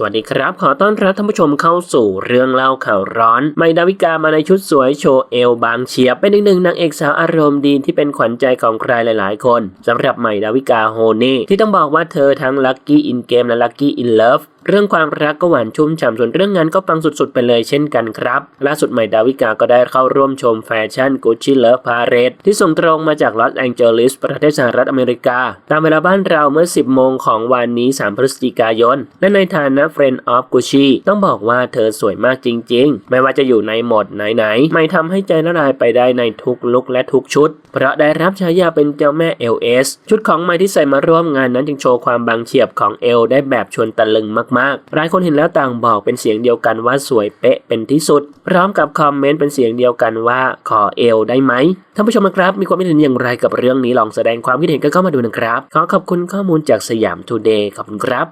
สวัสดีครับ ขอต้อนรับท่านผู้ชมเข้าสู่เรื่องเล่าข่าวร้อน ไมดาวิกามาในชุดสวยโชว์เอวบางเฉียบเป็นอีกหนึ่งนางเอกสาวอารมณ์ดีที่เป็นขวัญใจของใครหลาย ๆ คนสำหรับไมดาวิกาโฮเน่ที่ต้องบอกว่าเธอทั้งลัคกี้อินเกมและลัคกี้อินเลิฟเรื่องความรักก็หวานชุ่มฉ่ำส่วนเรื่องงานก็ปังสุดๆ ไปเลยเช่นกันครับ ล่าสุดใหม่ดาวิกาก็ได้เข้าร่วมชมแฟชั่นกุชชี่เลิฟพาเรดที่ส่งตรงมาจากลอสแองเจลิสประเทศสหรัฐอเมริกา ตามเวลาบ้านเราเมื่อ 10 โมงของวันนี้ 3 พฤศจิกายน และในฐานะ Friend of Gucci ต้องบอกว่าเธอสวยมากจริง ๆ ไม่ว่าจะอยู่ในโหมดไหนๆไม่ทำให้ใจละลายไปได้ในทุกลุกและทุกชุด เพราะได้รับฉายาเป็นเจ้าแม่ LS ชุดของใหม่ที่ใส่มาร่วมงานนั้นจึงโชว์ความบางเฉียบของเอวได้แบบชวนตะลึงมากๆ หลายคนเห็นแล้วต่างบอกเป็นเสียงเดียวกันว่าสวยเป๊ะเป็นที่สุด พร้อมกับคอมเมนต์เป็นเสียงเดียวกันว่าขอเอลได้ไหมท่านผู้ชมนะครับ มีความคิดเห็นอย่างไรกับเรื่องนี้ลองแสดงความคิดเห็นกันเข้ามาดูนะครับ ขอขอบคุณข้อมูลจากสยามทูเดย์ขอบคุณครับ